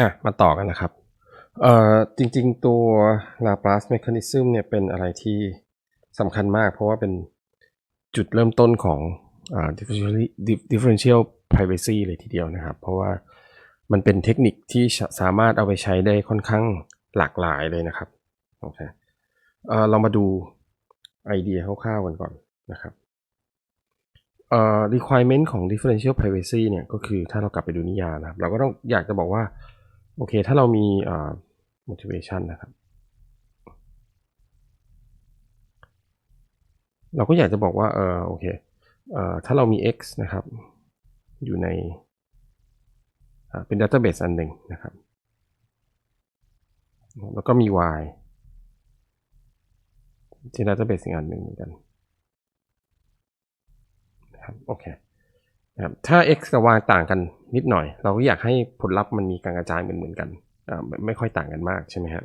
อะมาต่อกันนะครับเอ่อจริงๆตัว Laplace mechanism เนี่ยเป็นอะไรที่สำคัญมาก เพราะว่าเป็นจุดเริ่มต้นของอ differential privacy เลยทีเดียวนะครับ เพราะว่ามันเป็นเทคนิคที่สามารถเอาไปใช้ได้ค่อนข้างหลากหลายเลยนะครับโอเคเออเรามาดูไอเดียคร่าวๆกันก่อนนะครับเอ่อ requirement ของ differential privacy เนี่ยก็คือถ้าเรากลับไปดูนิยามนะครับ เราก็ต้องอยากจะบอกว่า โอเค ถ้าเรามีอ่า motivation นะครับ เราก็อยากจะบอกว่า เออโอเคเอ่อถ้าเรามี x นะครับ อยู่ในอ่าเป็น database อันหนึ่งนะครับ แล้วก็มี y ที่ database อีกอันหนึ่งเหมือนกันนะครับโอเค นะครับถ้า x กับ y ต่างกันนิดหน่อย เราก็อยากให้ผลลัพธ์มันมีการกระจายเหมือนเหมือนกันไม่ไม่ค่อยต่างกันมากใช่ไหมฮะ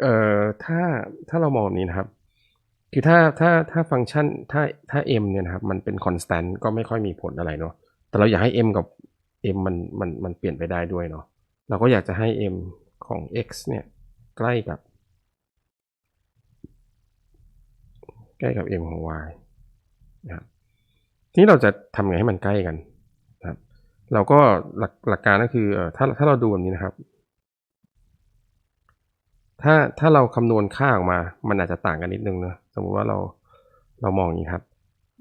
เอ่อถ้าถ้าเรามองนี้นะครับ คือถ้าถ้าถ้าฟังก์ชันถ้าถ้า m เนี่ยนะครับมันเป็น constant ก็ไม่ค่อยมีผลอะไรเนาะแต่เราอยากให้ m กับ m มันมันมันเปลี่ยนไปได้ด้วยเนาะเราก็อยากจะให้ m ของ x เนี่ยใกล้กับ ใกล้กับ m ของ y นะครับ ทีนี้เราจะทำไงให้มันใกล้กันนะครับ เราก็หลักหลักการก็คือถ้าถ้าเราดูแบบนี้นะครับ ถ้าถ้าเราคำนวณค่าออกมา มันอาจจะต่างกันนิดนึงนะสมมติว่าเราเรามองอย่างนี้ครับ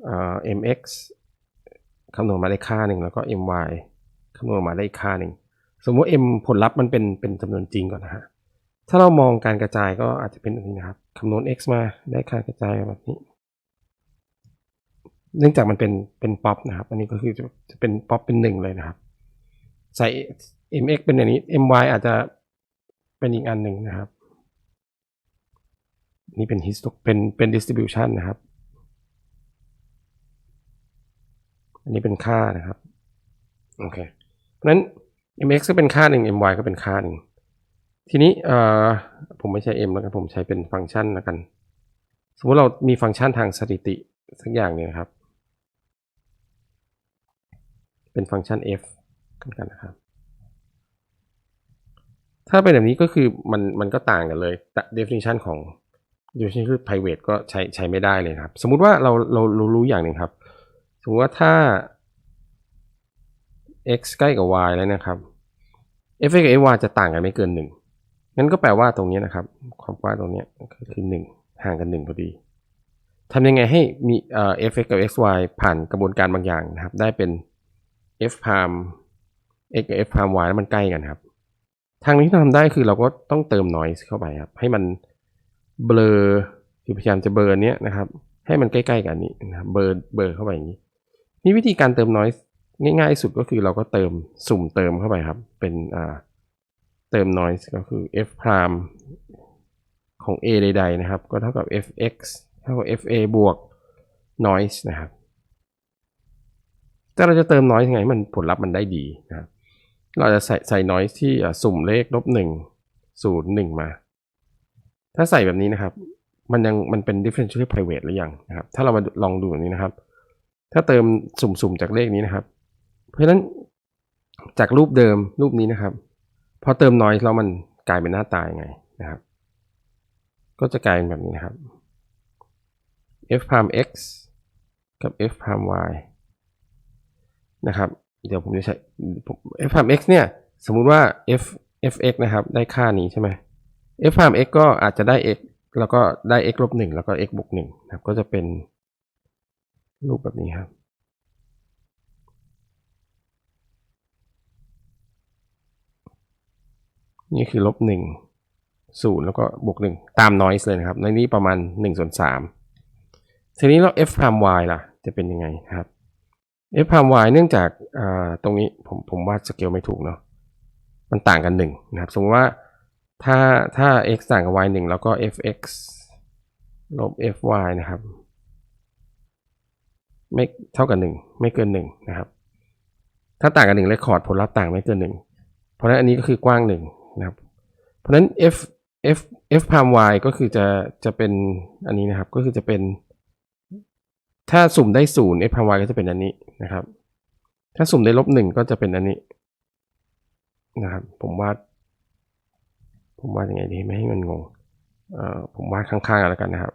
เอ่อ mx คำนวณมาได้ค่าหนึ่งแล้วก็ my คำนวณมาได้อีกค่าหนึ่งสมมติ m ผลลัพธ์มันเป็นเป็นจำนวนจริงก่อนนะฮะถ้าเรามองการกระจายก็อาจจะเป็นแบบนี้นะครับคำนวณ x มาได้ค่ากระจายแบบนี้ เนื่องจากมันเป็นเป็นป๊อปนะครับ อันนี้ก็คือจะเป็นป๊อปเป็นหนึ่งเลยนะครับ ใส่ mx เป็นอย่างนี้ my อาจจะเป็นอีกอันหนึ่งนะครับ นี่เป็น hist เป็นเป็น distribution นะครับ อันนี้เป็นค่านะครับ โอเค เพราะฉะนั้น mx ก็เป็นค่าหนึ่ง my ก็เป็นค่าหนึ่งทีนี้เอ่อผมไม่ใช้ m แล้วกันผมใช้เป็นฟังก์ชันแล้วกัน สมมติเรามีฟังก์ชันทางสถิติสักอย่างหนึงครับ เป็นฟังก์ชัน f กันนะครับ ถ้าเป็นแบบนี้ก็คือมันมันก็ต่างกันเลย definition ของ definition คือ private ก็ใช้ใช้ไม่ได้เลยครับ สมมุติว่าเราเราเรารู้อย่างหนึ่งครับ สมมติว่าถ้า x ใกล้กับ y แล้วนะครับ f กับ y จะต่างกันไม่เกินหนึ่งงั้นก็แปลว่าตรงนี้นะครับ ความกว้างตรงนี้คือหนึ่งห่างกันหนึ่งพอดีทำยังไงให้มีเอ่อ f x กับ x y ผ่านกระบวนการบางอย่างนะครับ ได้เป็น f prime x กับ f prime y แล้วมันใกล้กันครับ ทางนี้ที่ทำได้คือเราก็ต้องเติม noise เข้าไปครับ ให้มันเบลอคือพยายามจะเบลอเนี้ยนะครับ ให้มันใกล้ๆกันนี้นะครับเบลอเบลอเข้าไปอย่างนี้ นี่วิธีการเติม noise ง่ายๆสุดก็คือเราก็เติมสุ่มเติมเข้าไปครับ เป็นอ่าเติม noise ก็คือ f prime ของ a ใด ๆ นะครับ ก็เท่ากับ fx เท่ากับ fa บวก noise นะครับ แต่เราจะเติม noise ยังไงมันผลลัพธ์มันได้ดีนะครับเราจะใส่ใส่ noise ที่สุ่มเลขลบหนึ่งศูนย์หนึ่งมา ถ้าใส่แบบนี้นะครับ มันยังมันเป็น differential private หรือยังนะครับ ถ้าเรามาลองดูแบบนี้นะครับ ถ้าเติมสุ่มๆจากเลขนี้นะครับ เพราะฉะนั้นจากรูปเดิมรูปนี้นะครับ พอเติม noise แล้วมันกลายเป็นหน้าตายังไงนะครับ ก็จะกลายเป็นแบบนี้นะครับ f prime x กับ f prime y นะครับ เดี๋ยวผมจะใช้ f prime x เนี่ย สมมุติว่า f fx นะครับ ได้ค่านี้ใช่ไหม f prime x ก็อาจจะได้ x แล้วก็ได้ x ลบหนึ่งแล้วก็ x บวกหนึ่งนะครับ ก็จะเป็นรูปแบบนี้ครับ นี่คือลบหนึ่งศูนย์แล้วก็บวกหนึ่งตาม noise เลยนะครับ ในนี้ประมาณหนึ่งส่วนสามทีนี้เรา f prime y ล่ะ จะเป็นยังไงครับ f prime y เนื่องจากตรงนี้ผมผมวาดสเกลไม่ถูกเนาะมันต่างกันหนึ่งนะครับสมมติว่าถ้าถ้า x ต่างกับ y หนึ่งแล้วก็ fx ลบ fy นะครับไม่เท่ากับหนึ่งไม่เกินหนึ่งนะครับ ถ้าต่างกันหนึ่งเลคคอร์ดผลลัพธ์ต่างไม่เกินหนึ่งเพราะฉะนั้นอันนี้ก็คือกว้างหนึ่งนะครับ เพราะฉะนั้น f f f prime y ก็คือจะจะเป็นอันนี้นะครับก็คือจะเป็น ถ้าสุ่มได้ศูนย์ f prime y ก็จะเป็นอันนี้นะครับ ถ้าสุ่มได้ลบหนึ่งก็จะเป็นอันนี้นะครับ ผมวาด ผมวาดยังไงดีไม่ให้มันงงเอ่อผมวาดข้างๆกันแล้วกันนะครับ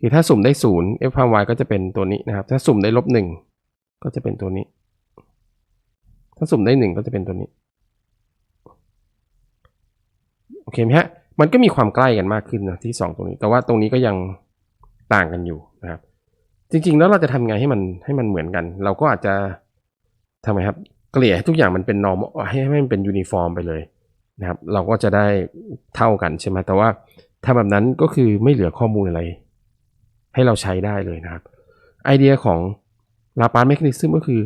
คือถ้าสุ่มได้ศูนย์ f พาม y ก็จะเป็นตัวนี้นะครับ ถ้าสุ่มได้ลบหนึ่งก็จะเป็นตัวนี้ ถ้าสุ่มได้หนึ่งก็จะเป็นตัวนี้ โอเคไหมฮะ มันก็มีความใกล้กันมากขึ้นนะที่สองตรงนี้ แต่ว่าตรงนี้ก็ยัง ต่างกันอยู่นะครับ จริง ๆ แล้วเราจะทำไงให้มันให้มันเหมือนกัน เราก็อาจจะทำไงครับเกลี่ยให้ทุกอย่างมันเป็น normal ให้ให้มันเป็นยูนิฟอร์มไปเลยนะครับ เราก็จะได้เท่ากันใช่ไหมแต่ว่าถ้าแบบนั้นก็คือไม่เหลือข้อมูลอะไร ให้เราใช้ได้เลยนะครับ ไอเดียของลาปาสเมคานิซึมก็คือ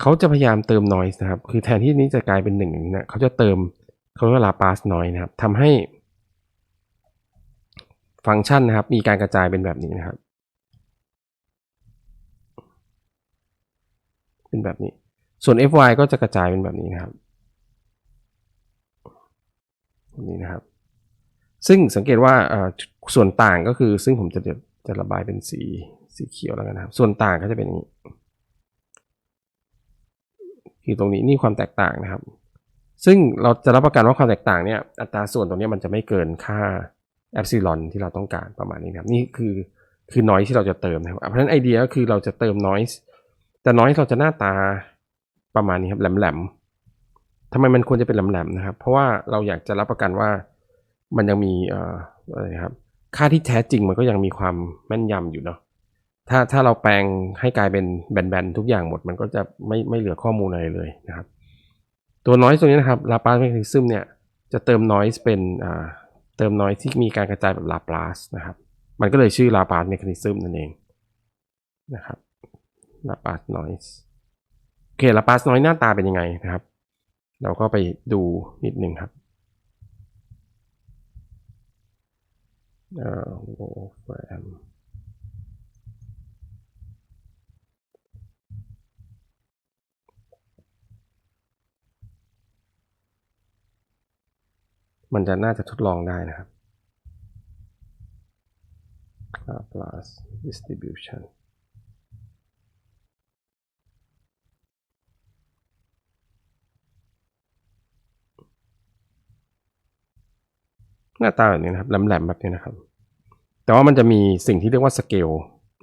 เขาจะพยายามเติม noise นะครับ คือแทนที่นี้จะกลายเป็นหนึ่งอย่างนี้นะเขาจะเติมเขาเรียกว่าลาปาส noise นะครับทำให้ ฟังก์ชันนะครับ มีการกระจายเป็นแบบนี้นะครับ เป็นแบบนี้ ส่วน fy ก็จะกระจายเป็นแบบนี้นะครับแบบนี้นะครับ ซึ่งสังเกตว่าส่วนต่างก็คือ ซึ่งผมจะจะระบายเป็นสีสีเขียวแล้วกันนะครับ ส่วนต่างก็จะเป็นอย่างนี้คือตรงนี้นี่ความแตกต่างนะครับ ซึ่งเราจะรับประกันว่าความแตกต่างเนี่ยอัตราส่วนตรงนี้มันจะไม่เกินค่า แอปซิลอนที่เราต้องการประมาณนี้นะครับนี่คือคือ noise ที่เราจะเติมนะครับเพราะฉะนั้นไอเดียก็คือเราจะเติม noise แต่ noise เราจะหน้าตาประมาณนี้ครับแหลมๆทำไมมันควรจะเป็นแหลมๆนะครับ เพราะว่าเราอยากจะรับประกันว่ามันยังมีเอ่ออะไรครับค่าที่แท้จริงมันก็ยังมีความแม่นยำอยู่เนาะถ้าถ้าเราแปลงให้กลายเป็นแบนๆทุกอย่างหมดมันก็จะไม่ไม่เหลือข้อมูลอะไรเลยนะครับ ตัว noise ตัวนี้นะครับ Laplace mechanism เนี่ยจะเติม noise เป็นอ่า เติมน้อยที่มีการกระจายแบบลาปลาสนะครับ มันก็เลยชื่อลาปลาสเมคานิซึมนั่นเองนะครับลาปลาสน้อยโอเคลาปลาสน้อยหน้าตาเป็นยังไงนะครับ เราก็ไปดูนิดนึงครับเอ่อ Wolfram มั มันจะน่าจะทดลองได้นะครับ Laplace distribution หน้าตาแบบนี้นะครับแหลมๆแบบนี้นะครับ แต่ว่ามันจะมีสิ่งที่เรียกว่าสเกล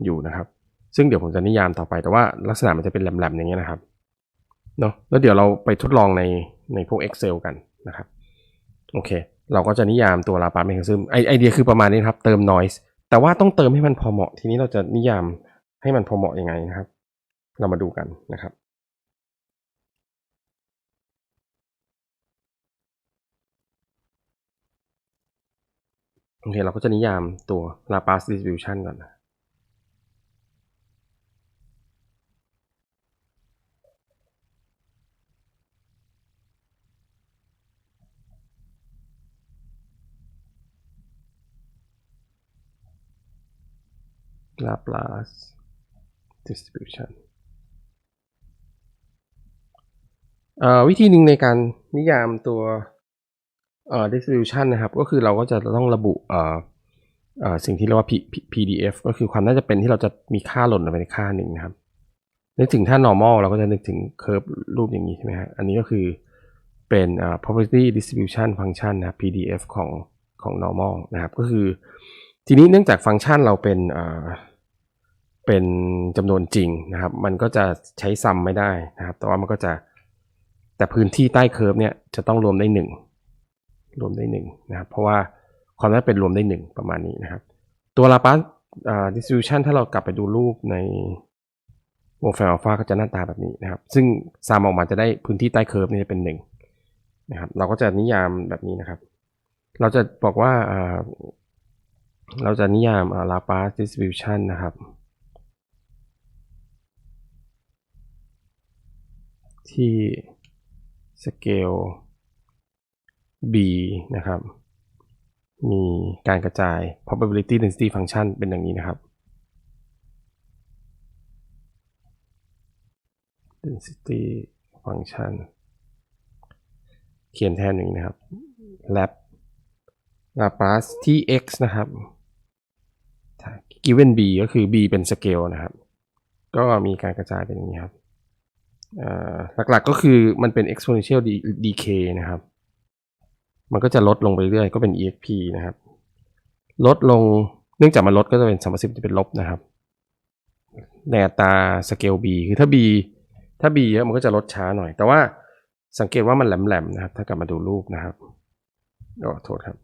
อยู่นะครับ ซึ่งเดี๋ยวผมจะนิยามต่อไป แต่ว่าลักษณะมันจะเป็นแหลมๆอย่างเงี้ยนะครับ เนาะแล้วเดี๋ยวเราไปทดลองในในพวก Excel กันนะครับ โอเค เราก็จะนิยามตัว Laplace mechanism ไอไอเดียคือประมาณนี้ครับ เติม noise แต่ว่าต้องเติมให้มันพอเหมาะ ทีนี้เราจะนิยามให้มันพอเหมาะยังไงนะครับ เรามาดูกันนะครับโอเค เราก็จะนิยามตัว Laplace distribution ก่อนนะ Laplace distribution อ่อวิธีหนึ่งในการนิยามตัว distribution นะครับ ก็คือเราก็จะต้องระบุอ่อเอ่อสิ่งที่เรียกว่า pdf ก็คือความน่าจะเป็นที่เราจะมีค่าหล่นลงไปในค่าหนึ่งนะครับ นึกถึงถ้า normal เราก็จะนึกถึง curve รูปอย่างนี้ใช่ไหมฮะอันนี้ก็คือเป็น property distribution function นะครับ PDF ของของ normal นะครับ ก็คือ ทีนี้เนื่องจากฟังก์ชันเราเป็น เป็นจำนวนจริงนะครับ มันก็จะใช้ซัมไม่ได้นะครับ แต่ว่ามันก็จะแต่พื้นที่ใต้เคิร์ฟเนี่ยจะต้องรวมได้หนึ่งรวมได้หนึ่งนะครับ เพราะว่าความน่าเป็นรวมได้หนึ่งประมาณนี้นะครับ ตัว Laplace อ่า distribution ถ้าเรากลับไปดูรูปใน w o l f r a m alpha ก็จะหน้าตาแบบนี้นะครับ ซึ่งซัมออกมาจะได้พื้นที่ใต้เคิร์ฟนี่จะเป็นหนึ่งนะครับ เราก็จะนิยามแบบนี้นะครับ เราจะบอกว่าเราจะนิยามอ่า Laplace distribution นะครับ ที่สเกล b นะครับ มีการกระจาย probability density function เป็นอย่างนี้นะครับ density function เขียนแทนอย่างนี้นะครับ lab Laplace ที่ x นะครับ given b ก็คือ b เป็นสเกลนะครับ ก็มีการกระจายเป็นอย่างนี้ครับ หลักๆก็คือมันเป็น exponential decay นะครับ มันก็จะลดลงไปเรื่อยก็เป็น exp นะครับ ลดลงเนื่องจากมันลดก็จะเป็นสมรรถจะเป็นลบนะครับในอัตราสเกล b คือถ้า b ถ้า b เยอะมันก็จะลดช้าหน่อย แต่ว่าสังเกตว่ามันแหลมๆนะครับ ถ้ากลับมาดูรูปนะครับโอ้โทษครับ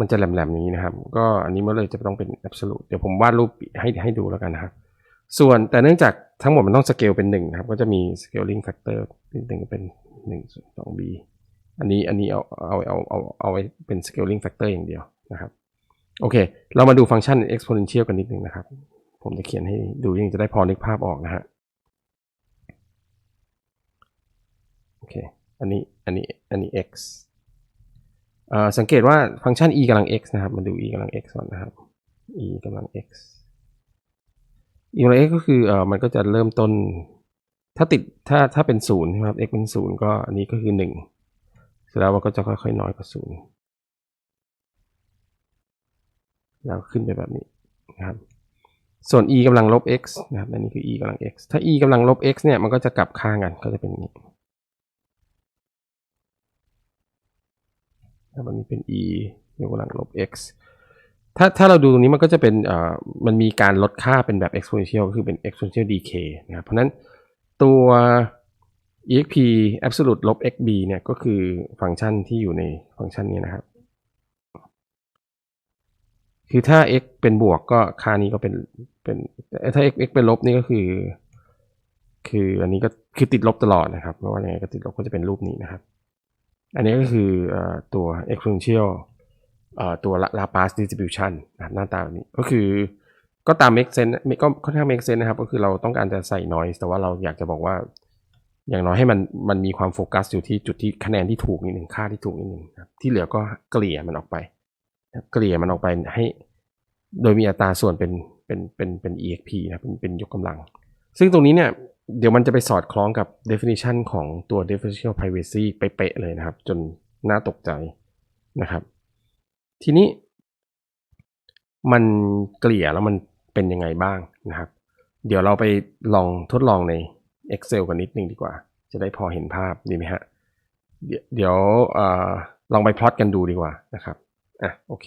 มันจะแหลมๆอย่างนี้นะครับ ก็อันนี้มันเลยจะต้องเป็น absolute เดี๋ยวผมวาดรูปให้ให้ดูแล้วกันนะครับ ส่วนแต่เนื่องจาก ทั้งหมดมันต้องสเกลเป็นหนึ่งนะครับ ก็จะมี scaling factor เป็นหนึ่งเป็นหนึ่งส่วนสอง b อันนี้อันนี้เอาเอาเอาเอาเอาไว้เป็น scaling factor อย่างเดียวนะครับ โอเค เรามาดูฟังก์ชัน exponential กันนิดนึงนะครับ ผมจะเขียนให้ดูยังจะได้พอนึกภาพออกนะฮะโอเค อันนี้อันนี้อันนี้ x เอ่อสังเกตว่าฟังก์ชัน e กำลัง x นะครับ มาดู e กำลัง x ก่อนนะครับ e กำลัง x e กำลัง x ก็คือเอ่อมันก็จะเริ่มต้น ถ้าติดถ้าถ้าเป็นศูนย์ใช่ไหมครับ x เป็นศูนย์ก็อันนี้ก็คือหนึ่งเสร็จแล้วมันก็จะค่อยๆน้อยกว่าศูนย์แล้วขึ้นไปแบบนี้นะครับ ส่วน e กำลังลบ x นะครับอันนี้คือ e กำลัง x ถ้า e กำลังลบ x เนี่ยมันก็จะกลับข้างกันก็จะเป็นอย่างนี้แล้วมันนี้เป็น e ยกกำลังลบ x ถ้าถ้าเราดูตรงนี้มันก็จะเป็นเอ่อมันมีการลดค่าเป็นแบบ exponential ก็คือเป็น exponential decay นะครับ เพราะนั้นตัว exp absolute ลบ xb เนี่ยก็คือฟังก์ชันที่อยู่ในฟังก์ชันนี้นะครับ คือถ้า x เป็นบวกก็ค่านี้ก็เป็นเป็นถ้า x x เป็นลบนี่ก็คือ คืออันนี้ก็คือติดลบตลอดนะครับไม่ว่ายังไงก็ติดลบก็จะเป็นรูปนี้นะครับ อันนี้ก็คือเอ่อ ตัว exponential เอ่อตันหน้าตาแบบนี้ก็คือก็ตาม make sense ก็ค่อนข้าง make sense นะครับ ก็คือเราต้องการจะใส่ noise แต่ว่าเราอยากจะบอกว่า อย่างน้อยให้มันมันมีความโฟกัสอยู่ที่จุดที่คะแนนที่ถูกนิดหนึ่งค่าที่ถูกนิดหนึ่งครับที่เหลือก็เกลี่ยมันออกไป เกลี่ยมันออกไปให้ โดยมีอัตราส่วนเป็นเป็นเป็นเป็น exp นะเป็นเป็นยกกำลัง ซึ่งตรงนี้เนี่ยเดี๋ยวมันจะไปสอดคล้องกับ definition ของตัว differential privacy ไปเป๊ะเลยนะครับ จนน่าตกใจนะครับ ทีนี้ มันเกลี่ยแล้วมันเป็นยังไงบ้างนะครับ เดี๋ยวเราไปลองทดลองใน Excel กันนิดนึงดีกว่า จะได้พอเห็นภาพดีไหมฮะ เดี๋ยวอลองไปพลอตกันดูดีกว่านะครับอะโอเค